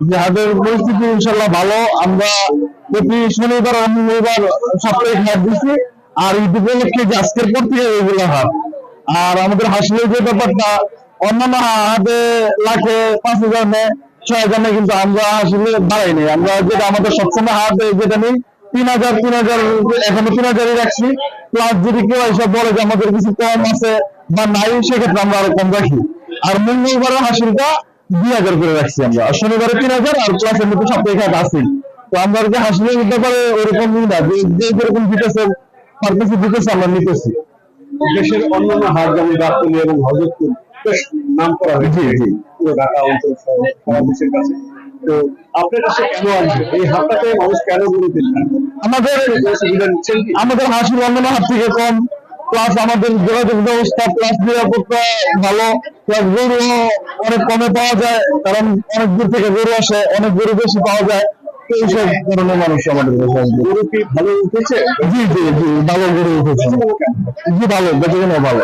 হাটের পরিস্থিতি ইনশাল্লাহ ভালো। আমরা প্রতি শনিবার আর মঙ্গলবার সাপ্তাহিক হাট দিচ্ছি আর ঈদ উপলক্ষে যে আজকের পর থেকে এগুলো হাট। আর আমাদের হাসিলের যে ব্যাপারটা, অন্যান্য লাখে, পাঁচ হাজার নেয়, ছয় হাজার নেয়, কিন্তু আমরা আসলে বাড়াই নেই। আমরা যেটা আমাদের সবসময় হাটে যেটা নেই, তিন হাজার তিন হাজার এখনও তিন হাজারই রাখছি। প্লাস যদি কেউ এসে বলে যে আমাদের কিছু কম আছে বা নাই, সেক্ষেত্রে আমরা আরও কম রাখি। আর মঙ্গলবারের হাসিলটা দুই হাজার করে রাখছি আমরা। আর শনিবারে তিন হাজার আর প্লাস এর মধ্যে আছে। তো আমরা যে ব্যাপারে ওরকম না যে যেরকম দিতেছে পারতেছে দিতেছে আমরা নিতেছি। দেশের অন্যান্য হাট যেমন এবং হজরতপুর বেশ নাম করা হয়েছে পুরো ঢাকা অঞ্চল সারা দেশের কাছে। তো আপনার কাছে কেন আসবে? এই হাটটাকে মানুষ কেন গুরুত্ব আমাদের আমাদের হাসিল অন্যান্য হাত থেকে কম। প্লাস আমাদের যোগাযোগ ব্যবস্থা প্লাস নিরাপত্তা ভালো প্লাস গরু অনেক কমে পাওয়া যায় কারণ অনেক দূর থেকে গরু আসে অনেক গরু বেশি পাওয়া যায় এইসব ধরনের মানুষ আমাদের কাছে গরু কি ভালো উঠেছে? জি জি জি ভালো গরু উঠেছে। জি ভালো বেঁচে ভালো।